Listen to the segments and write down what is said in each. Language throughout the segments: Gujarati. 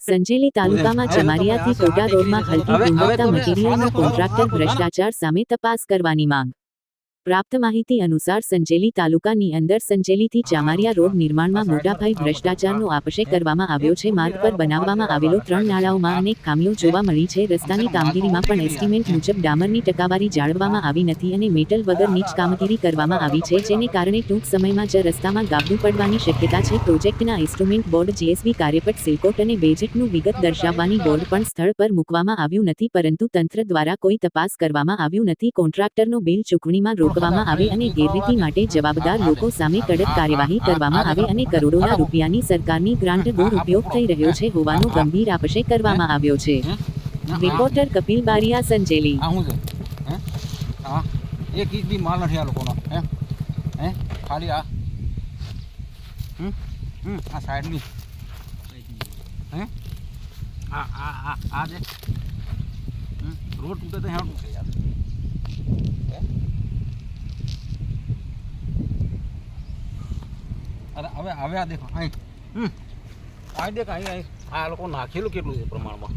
સંજેલી તાલુકામાં ચમારિયાથી કોટા રોડમાં હલકી ગુણવત્તા મટીરીયલનો કોન્ટ્રાક્ટર ભ્રષ્ટાચાર સામે તપાસ કરવાની માંગ. પ્રાપ્ત માહિતી અનુસાર સંજેલી તાલુકાની અંદર સંજેલીથી ચામારિયા રોડ નિર્માણમાં મોટાભાઈ ભ્રષ્ટાચારનો આપશે કરવામાં આવ્યો છે. માર્ગ પર બનાવવામાં આવેલો ત્રણ નાળાઓમાં અનેક ખામીઓ જોવા મળી છે. રસ્તાની કામગીરીમાં પણ એસ્ટિમેટ મુજબ ડામરની ટકાવારી જાળવવામાં આવી નથી અને મેટલ વગર નીચ કામગીરી કરવામાં આવી છે, જેને કારણે ટૂંક સમયમાં જ રસ્તામાં ગાબડું પડવાની શક્યતા છે. પ્રોજેક્ટના ઇન્સ્ટ્રુમેન્ટ બોર્ડ જીએસબી કાર્યપટ સિલકોટ અને બેજેટનું વિગત દર્શાવવાની બોર્ડ પણ સ્થળ પર મૂકવામાં આવ્યું નથી, પરંતુ તંત્ર દ્વારા કોઈ તપાસ કરવામાં આવ્યું નથી. કોન્ટ્રાક્ટરનો બિલ ચૂકવણીમાં રોકવામાં આવે અને ગેરરીતિ માટે જવાબદાર લોકો સામે કડક કાર્યવાહી કરવામાં આવે અને કરોડોના રૂપિયાની સરકારની ગ્રાન્ટ દુરુપયોગ થઈ રહ્યો છે હોવાનો ગંભીર આપશે કરવામાં આવ્યો છે. રિપોર્ટર કપિલ બારિયા સંજેલી. એક ઇંચ બી માલ નથી આ લોકોનો. હે? હે? ખાલી આ. હમ? હમ? આ સાઈડની. હે? આ આ આ આ જે. રોડ તૂટે તો હેણ તૂટે યાર હે? અરે હવે હવે આ દેખો અહીં. હમ. આ દેખ અહીં અહીં. આ લોકો નાખેલું કેટલું છે પ્રમાણમાં?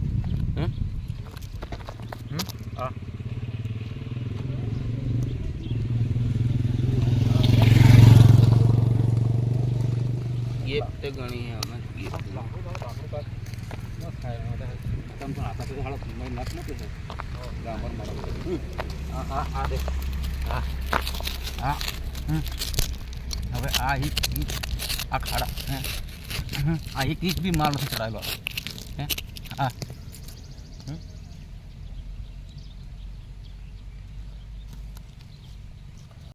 હમ? હા. તે ગણી અમે. તમે આખા તો નાખ નથી ગામર મારા હા હા હા દેખ. હા. હા. હમ. હવે આ એક ઇંચ આ ખાડા, હે. આ એક ઇંચ બી માલ નથી ચડાવેલો હે? આ